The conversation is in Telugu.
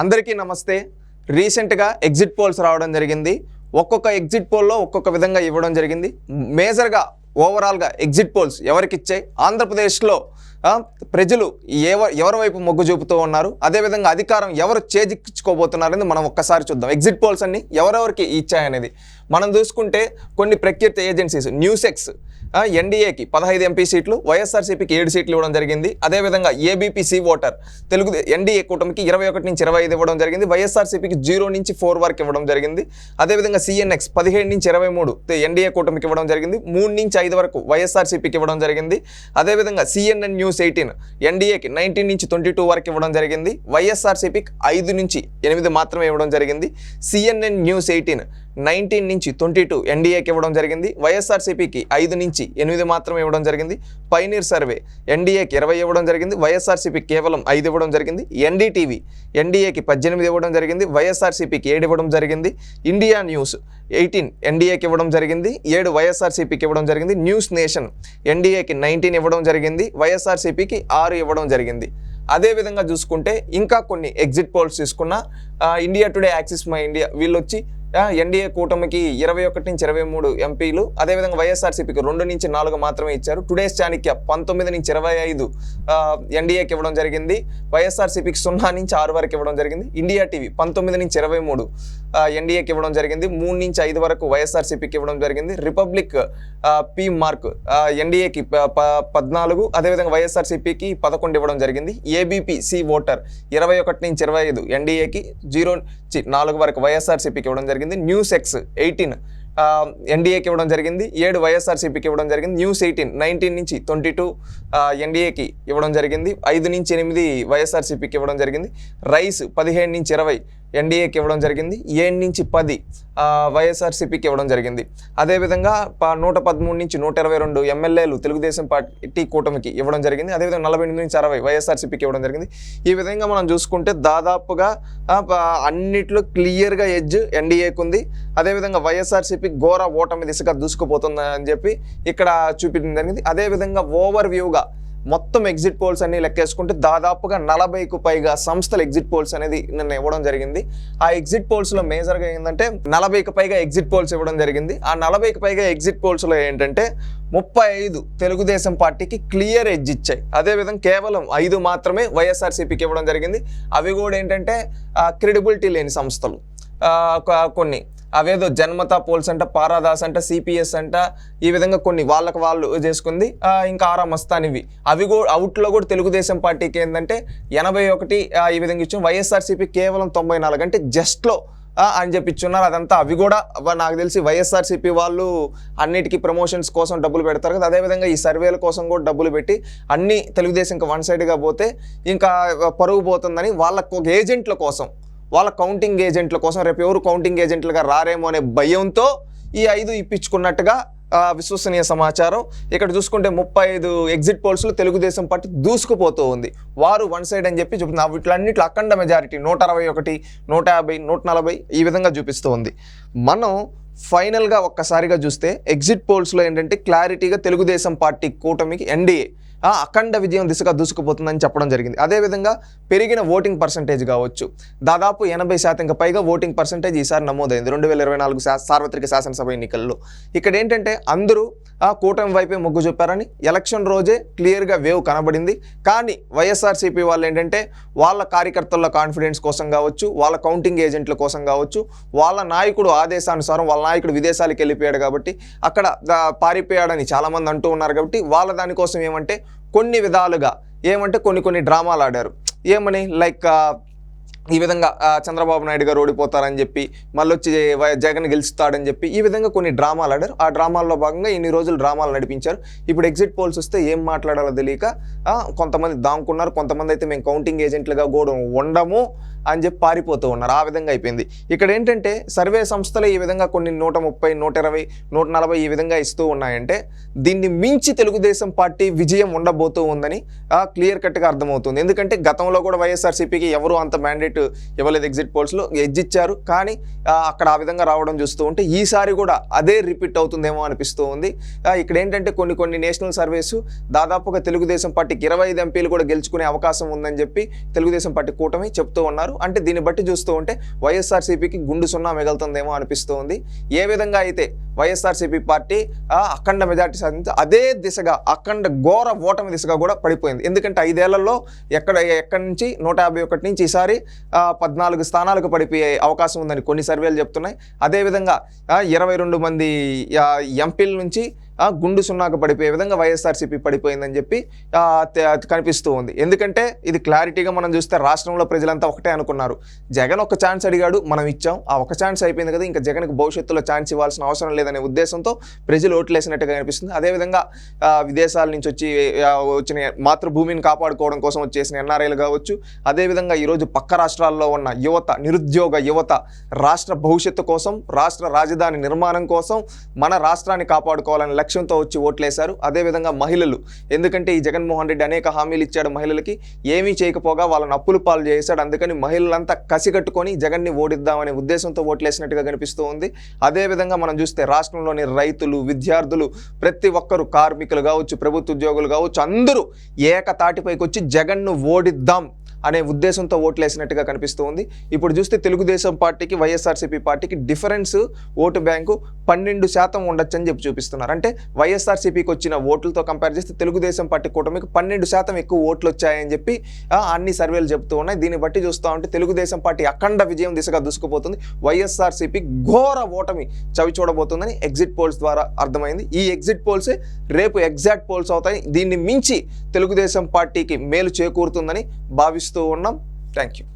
అందరికీ నమస్తే. రీసెంట్గా ఎగ్జిట్ పోల్స్ రావడం జరిగింది. ఒక్కొక్క ఎగ్జిట్ పోల్లో ఒక్కొక్క విధంగా ఇవ్వడం జరిగింది. మేజర్గా ఓవరాల్గా ఎగ్జిట్ పోల్స్ ఎవరికి ఇచ్చాయి? ఆంధ్రప్రదేశ్లో ప్రజలు ఎవరు ఎవరి వైపు మొగ్గు చూపుతూ ఉన్నారు? అదేవిధంగా అధికారం ఎవరు చేజిక్కించుకోబోతున్నారని మనం ఒక్కసారి చూద్దాం. ఎగ్జిట్ పోల్స్ అన్ని ఎవరెవరికి ఇచ్చాయనేది. మనం చూసుకుంటే కొన్ని ప్రఖ్యాత ఏజెన్సీస్ న్యూసెక్స్ ఎన్డీఏకి పదహైదు ఎంపీ సీట్లు వైఎస్ఆర్సీపీకి ఏడు సీట్లు ఇవ్వడం జరిగింది. అదేవిధంగా ఏబీపీ ఓటర్ తెలుగు ఎన్డీఏ కూటమికి ఇరవై ఒకటి నుంచి ఇరవై ఐదు ఇవ్వడం జరిగింది. వైఎస్ఆర్సీపీకి జీరో నుంచి ఫోర్ వరకు ఇవ్వడం జరిగింది. అదేవిధంగా సిఎన్ఎక్స్ పదిహేడు నుంచి ఇరవై మూడు ఎన్డీఏ కూటమికి ఇవ్వడం జరిగింది. మూడు నుంచి ఐదు వరకు వైఎస్ఆర్సీపీకి ఇవ్వడం జరిగింది. అదేవిధంగా సిఎన్ఎన్ న్యూస్ ఎయిటీన్ ఎన్డీఏకి నైన్టీన్ నుంచి ట్వంటీ టూ వరకు ఇవ్వడం జరిగింది. వైఎస్ఆర్సీపీకి ఐదు నుంచి ఎనిమిది మాత్రమే ఇవ్వడం జరిగింది. సిఎన్ఎన్ న్యూస్ ఎయిటీన్ నైన్టీన్ నుంచి ట్వంటీ టూ ఎన్డీఏకి ఇవ్వడం జరిగింది వైఎస్ఆర్సీపీకి ఐదు నుంచి ఎనిమిది మాత్రమే ఇవ్వడం జరిగింది పైనీర్ సర్వే ఎన్డీఏకి ఇరవై ఇవ్వడం జరిగింది వైఎస్ఆర్సీపీకి కేవలం ఐదు ఇవ్వడం జరిగింది ఎన్డీటీవీ ఎన్డీఏకి పద్దెనిమిది ఇవ్వడం జరిగింది వైఎస్ఆర్సీపీకి ఏడు ఇవ్వడం జరిగింది ఇండియా న్యూస్ ఎయిటీన్ ఎన్డీఏకి ఇవ్వడం జరిగింది ఏడు వైఎస్ఆర్సీపీకి ఇవ్వడం జరిగింది న్యూస్ నేషన్ ఎన్డీఏకి నైన్టీన్ ఇవ్వడం జరిగింది వైఎస్ఆర్సీపీకి ఆరు ఇవ్వడం జరిగింది అదేవిధంగా చూసుకుంటే ఇంకా కొన్ని ఎగ్జిట్ పోల్స్ తీసుకున్న India today axis my India వీళ్ళు వచ్చి ఎన్డీఏ కూటమికి ఇరవై ఒకటి నుంచి ఇరవై మూడు ఎంపీలు అదేవిధంగా వైఎస్ఆర్సీపీకి రెండు నుంచి నాలుగు మాత్రమే ఇచ్చారు. టుడేస్ చాణిక్య పంతొమ్మిది నుంచి ఇరవై ఐదు ఎన్డీఏకి ఇవ్వడం జరిగింది. వైఎస్ఆర్సీపీకి సున్నా నుంచి ఆరు వరకు ఇవ్వడం జరిగింది. ఇండియా టీవీ పంతొమ్మిది నుంచి ఇరవై మూడు ఎన్డీఏకి ఇవ్వడం జరిగింది. మూడు నుంచి ఐదు వరకు వైఎస్ఆర్సీపీకి ఇవ్వడం జరిగింది. రిపబ్లిక్ పి మార్క్ ఎన్డీఏకి పద్నాలుగు అదేవిధంగా వైఎస్ఆర్సీపీకి పదకొండు ఇవ్వడం జరిగింది. ఏబీపీ సి ఓటర్ ఇరవై ఒకటి నుంచి ఇరవై ఐదు ఎన్డీఏకి జీరో నాలుగు వరకు వైఎస్ఆర్సీపీకి ఇవ్వడం జరిగింది. న్యూస్ ఎక్స్ ఎయిటీన్ ఎన్డీఏకి ఇవ్వడం జరిగింది. ఏడు వైఎస్ఆర్సీపీకి ఇవ్వడం జరిగింది. న్యూస్ ఎయిటీన్ నైన్టీన్ నుంచి ట్వంటీ టూ ఎన్డీఏకి ఇవ్వడం జరిగింది. ఐదు నుంచి ఎనిమిది వైఎస్ఆర్సీపీకి ఇవ్వడం జరిగింది. రైస్ పదిహేను నుంచి ఇరవై ఎన్డీఏకి ఇవ్వడం జరిగింది. ఏడు నుంచి పది వైఎస్ఆర్సీపీకి ఇవ్వడం జరిగింది. అదేవిధంగా నూట పదమూడు నుంచి నూట ఇరవై రెండు ఎమ్మెల్యేలు తెలుగుదేశం పార్టీ కూటమికి ఇవ్వడం జరిగింది. అదేవిధంగా నలభై ఎనిమిది నుంచి అరవై వైఎస్ఆర్సీపీకి ఇవ్వడం జరిగింది. ఈ విధంగా మనం చూసుకుంటే దాదాపుగా అన్నిట్లో క్లియర్గా ఎడ్జ్ ఎన్డీఏకి ఉంది. అదేవిధంగా వైఎస్ఆర్సీపీ ఘోర ఓటమి దిశగా దూసుకుపోతుంది అని చెప్పి ఇక్కడ చూపించడం జరిగింది. అదేవిధంగా ఓవర్ వ్యూగా మొత్తం ఎగ్జిట్ పోల్స్ అన్ని లెక్కేసుకుంటే దాదాపుగా నలభైకు పైగా సంస్థలు ఎగ్జిట్ పోల్స్ అనేది నిన్న ఇవ్వడం జరిగింది. ఆ ఎగ్జిట్ పోల్స్లో మేజర్గా ఏంటంటే నలభైకి పైగా ఎగ్జిట్ పోల్స్ ఇవ్వడం జరిగింది. ఆ నలభైకి పైగా ఎగ్జిట్ పోల్స్లో ఏంటంటే ముప్పై ఐదు తెలుగుదేశం పార్టీకి క్లియర్ ఎడ్జ్ ఇచ్చాయి. అదేవిధంగా కేవలం ఐదు మాత్రమే వైఎస్ఆర్సీపీకి ఇవ్వడం జరిగింది. అవి కూడా ఏంటంటే క్రెడిబిలిటీ లేని సంస్థలు. కొన్ని. అవేదో జన్మత పోల్స్ అంట పారాదాస్ అంట సిపిఎస్ అంట ఈ విధంగా కొన్ని వాళ్ళకి వాళ్ళు చేసుకుంది. ఇంకా ఆరా మస్తాన్ ఇవి. అవి కూడా అవుట్లో కూడా తెలుగుదేశం పార్టీకి ఏంటంటే ఎనభై ఒకటి ఈ విధంగా ఇచ్చాం. వైఎస్ఆర్సీపీ కేవలం తొంభై నాలుగు అంటే జస్ట్లో అని చెప్పి ఇచ్చున్నారు అదంతా అవి కూడా నాకు తెలిసి వైఎస్ఆర్సీపీ వాళ్ళు అన్నిటికీ ప్రమోషన్స్ కోసం డబ్బులు పెడతారు కదా. అదేవిధంగా ఈ సర్వేల కోసం కూడా డబ్బులు పెట్టి అన్ని తెలుగుదేశం ఇంకా వన్ సైడ్గా పోతే ఇంకా పరుగు పోతుందని వాళ్ళ ఒక ఏజెంట్ల కోసం వాళ్ళ కౌంటింగ్ ఏజెంట్ల కోసం రేపు ఎవరు కౌంటింగ్ ఏజెంట్లుగా రారేమో అనే భయంతో ఈ ఐదు ఇప్పించుకున్నట్టుగా విశ్వసనీయ సమాచారం. ఇక్కడ చూసుకుంటే ముప్పై ఐదు ఎగ్జిట్ పోల్స్లో తెలుగుదేశం పార్టీ దూసుకుపోతూ ఉంది. వారు వన్ సైడ్ అని చెప్పి చూపుతుంది వీటిలన్నింటిలో అఖండ మెజారిటీ నూట అరవై ఒకటి నూట యాభై నూట నలభై ఈ విధంగా చూపిస్తూ ఉంది. మనం ఫైనల్గా ఒక్కసారిగా చూస్తే ఎగ్జిట్ పోల్స్లో ఏంటంటే క్లారిటీగా తెలుగుదేశం పార్టీ కూటమికి ఎన్డీఏ అఖండ విజయం దిశగా దూసుకుపోతుందని చెప్పడం జరిగింది. అదేవిధంగా పెరిగిన ఓటింగ్ పర్సంటేజ్ కావచ్చు. దాదాపు ఎనభై శాతంకి పైగా ఓటింగ్ పర్సంటేజ్ ఈసారి నమోదైంది. రెండు వేల ఇరవై నాలుగు శా- సార్వత్రిక శాసనసభ ఎన్నికల్లో. ఇక్కడ ఏంటంటే అందరూ ఆ కూటమి వైపే మొగ్గు చూపారని ఎలక్షన్ రోజే క్లియర్గా వేవ్ కనబడింది. కానీ వైఎస్ఆర్సీపీ వాళ్ళు ఏంటంటే వాళ్ళ కార్యకర్తల కాన్ఫిడెన్స్ కోసం కావచ్చు వాళ్ళ కౌంటింగ్ ఏజెంట్ల కోసం కావచ్చు వాళ్ళ నాయకుడు ఆదేశానుసారం వాళ్ళ నాయకుడు విదేశాలకు వెళ్ళిపోయాడు కాబట్టి అక్కడ దా- పారిపోయాడని చాలామంది అంటూ ఉన్నారు కాబట్టి వాళ్ళ దానికోసం ఏమంటే కొన్ని విధాలుగా. ఏమంటే కొన్ని కొన్ని డ్రామాలు ఆడారు. ఏమని? లైక్ ఈ విధంగా చంద్రబాబు నాయుడు గారు ఓడిపోతారని చెప్పి మళ్ళీ వచ్చి వై- జగన్ గెలుస్తాడని చెప్పి ఈ విధంగా కొన్ని డ్రామాలు ఆడారు. ఆ డ్రామాల్లో భాగంగా ఇన్ని రోజులు డ్రామాలు నడిపించారు. ఇప్పుడు ఎగ్జిట్ పోల్స్ వస్తే ఏం మాట్లాడాలో తెలియక కొంతమంది దాంకున్నారు. కొంతమంది అయితే మేము కౌంటింగ్ ఏజెంట్లుగా కూడా ఉండము అని చెప్పి పారిపోతూ ఉన్నారు. ఆ విధంగా అయిపోయింది. ఇక్కడ ఏంటంటే సర్వే సంస్థలు ఈ విధంగా కొన్ని నూట ముప్పై నూట ఇరవై నూట నలభై ఈ విధంగా ఇస్తూ ఉన్నాయంటే దీన్ని మించి తెలుగుదేశం పార్టీ విజయం ఉండబోతూ ఉందని క్లియర్ కట్గా అర్థమవుతుంది. ఎందుకంటే గతంలో కూడా వైఎస్ఆర్సీపీకి ఎవరు అంత మ్యాండేట్ ఇవ్వలేదు ఎగ్జిట్ పోల్స్లో ఎగ్జిచ్చారు కానీ అక్కడ ఆ విధంగా రావడం చూస్తూ ఉంటే ఈసారి కూడా అదే రిపీట్ అవుతుందేమో అనిపిస్తూ ఉంది. ఇక్కడ ఏంటంటే కొన్ని కొన్ని నేషనల్ సర్వేస్ దాదాపుగా తెలుగుదేశం పార్టీకి ఇరవై ఐదు ఎంపీలు కూడా గెలుచుకునే అవకాశం ఉందని చెప్పి తెలుగుదేశం పార్టీ కూటమి చెప్తూ ఉన్నారు. అంటే దీన్ని బట్టి చూస్తూ ఉంటే వైఎస్ఆర్సీపీకి గుండు సున్నా మిగులుతుందేమో అనిపిస్తూ ఉంది. ఏ విధంగా అయితే వైఎస్ఆర్సీపీ పార్టీ అఖండ మెజార్టీ సాధించి అదే దిశగా అఖండ ఘోర ఓటమి దిశగా కూడా పడిపోయింది. ఎందుకంటే ఐదేళ్ళలో ఎక్కడ ఎక్కడి నుంచి నూట యాభై ఒకటి నుంచి ఈసారి పద్నాలుగు స్థానాలకు పడిపోయే అవకాశం ఉందని కొన్ని సర్వేలు చెప్తున్నాయి. అదేవిధంగా ఇరవై రెండు మంది ఎంపీల నుంచి గుండు సున్నాకు పడిపోయే విధంగా వైఎస్ఆర్సీపీ పడిపోయిందని చెప్పి కనిపిస్తూ ఉంది. ఎందుకంటే ఇది క్లారిటీగా మనం చూస్తే రాష్ట్రంలో ప్రజలంతా ఒకటే అనుకున్నారు. జగన్ ఒక ఛాన్స్ అడిగాడు మనం ఇచ్చాం. ఆ ఒక ఛాన్స్ అయిపోయింది కదా ఇంకా జగన్కి భవిష్యత్తులో ఛాన్స్ ఇవ్వాల్సిన అవసరం లేదనే ఉద్దేశంతో ప్రజలు ఓట్లేసినట్టుగా కనిపిస్తుంది. అదేవిధంగా విదేశాల నుంచి వచ్చి వచ్చిన మాతృభూమిని కాపాడుకోవడం కోసం వచ్చేసిన ఎన్ఆర్ఐలు కావచ్చు అదేవిధంగా ఈరోజు పక్క రాష్ట్రాల్లో ఉన్న యువత నిరుద్యోగ యువత రాష్ట్ర భవిష్యత్తు కోసం రాష్ట్ర రాజధాని నిర్మాణం కోసం మన రాష్ట్రాన్ని కాపాడుకోవాలని లక్ష్యంతో వచ్చి ఓట్లేశారు. అదేవిధంగా మహిళలు. ఎందుకంటే ఈ జగన్మోహన్ రెడ్డి అనేక హామీలు ఇచ్చాడు మహిళలకి. ఏమీ చేయకపోగా వాళ్ళని అప్పులు పాలు చేశాడు. అందుకని మహిళలంతా కసిగట్టుకొని జగన్ని ఓడిద్దామనే ఉద్దేశంతో ఓట్లేసినట్టుగా కనిపిస్తూ ఉంది. అదేవిధంగా మనం చూస్తే రాష్ట్రంలోని రైతులు విద్యార్థులు ప్రతి ఒక్కరు కార్మికులు కావచ్చు ప్రభుత్వ ఉద్యోగులు కావచ్చు అందరూ ఏకతాటిపైకి వచ్చి జగన్ను ఓడిద్దాం. అనే ఉద్దేశంతో ఓట్లేసినట్టుగా కనిపిస్తూ ఉంది ఇప్పుడు చూస్తే తెలుగుదేశం పార్టీకి వైఎస్ఆర్సీపీ పార్టీకి డిఫరెన్స్ ఓటు బ్యాంకు పన్నెండు శాతం ఉండొచ్చని చెప్పి చూపిస్తున్నారు. అంటే వైఎస్ఆర్సీపీకి వచ్చిన ఓట్లతో కంపేర్ చేస్తే తెలుగుదేశం పార్టీ కూటమికి పన్నెండు శాతం ఎక్కువ ఓట్లు వచ్చాయని చెప్పి అన్ని సర్వేలు చెప్తూ ఉన్నాయి. దీన్ని బట్టి చూస్తూ ఉంటే తెలుగుదేశం పార్టీ అఖండ విజయం దిశగా దూసుకుపోతుంది. వైఎస్ఆర్సీపీ ఘోర ఓటమి చవి చూడబోతుందని ఎగ్జిట్ పోల్స్ ద్వారా అర్థమైంది. ఈ ఎగ్జిట్ పోల్సే రేపు ఎగ్జాక్ట్ పోల్స్ అవుతాయి. దీన్ని మించి తెలుగుదేశం పార్టీకి మేలు చేకూరుతుందని భావిస్తూ സൂചിപ്പിച്ചത് കൊണ്ടും താങ്ക്